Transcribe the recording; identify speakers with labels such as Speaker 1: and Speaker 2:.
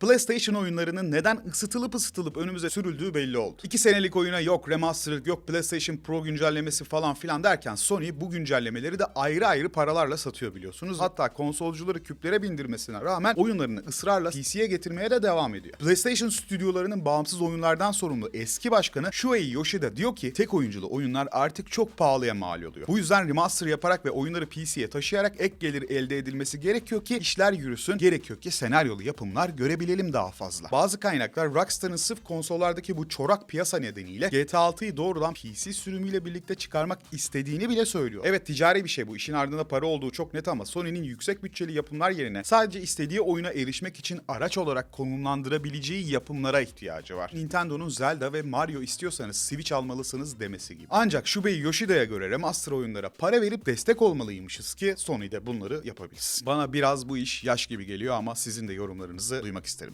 Speaker 1: PlayStation oyunlarının neden ısıtılıp ısıtılıp önümüze sürüldüğü belli oldu. 2 senelik oyuna yok remastered yok PlayStation Pro güncellemesi falan filan derken Sony bu güncellemeleri de ayrı ayrı paralarla satıyor biliyorsunuz. Hatta konsolcuları küplere bindirmesine rağmen oyunlarını ısrarla PC'ye getirmeye de devam ediyor. PlayStation stüdyolarının bağımsız oyunlardan sorumlu eski başkanı Shuei Yoshida diyor ki tek oyunculu oyunlar artık çok pahalıya mal oluyor. Bu yüzden remaster yaparak ve oyunları PC'ye taşıyarak ek gelir elde edilmesi gerekiyor ki işler yürüsün. Gerekiyor ki senaryolu yapımlar görebilelim daha fazla. Bazı kaynaklar Rockstar'ın sırf konsollardaki bu çorak piyasa nedeniyle GTA 6'yı doğrudan PC sürümüyle birlikte çıkarmak istediğini bile söylüyor. Evet ticari bir şey bu. İşin ardında para olduğu çok net ama Sony'nin yüksek bütçeli yapımlar yerine sadece istediği oyuna erişmek için araç olarak konumlandırabileceği yapımlara ihtiyacı var. Nintendo'nun Zelda ve Mario istiyorsanız Switch almalısınız demesi gibi. Ancak Shuei Yoshida'ya göre remaster oyunlara para verip destek olmalıymışız ki Sony de bunları yapabilsin. Bana biraz bu iş yaş gibi geliyor ama sizin de yorumlarınızı duymak isterim.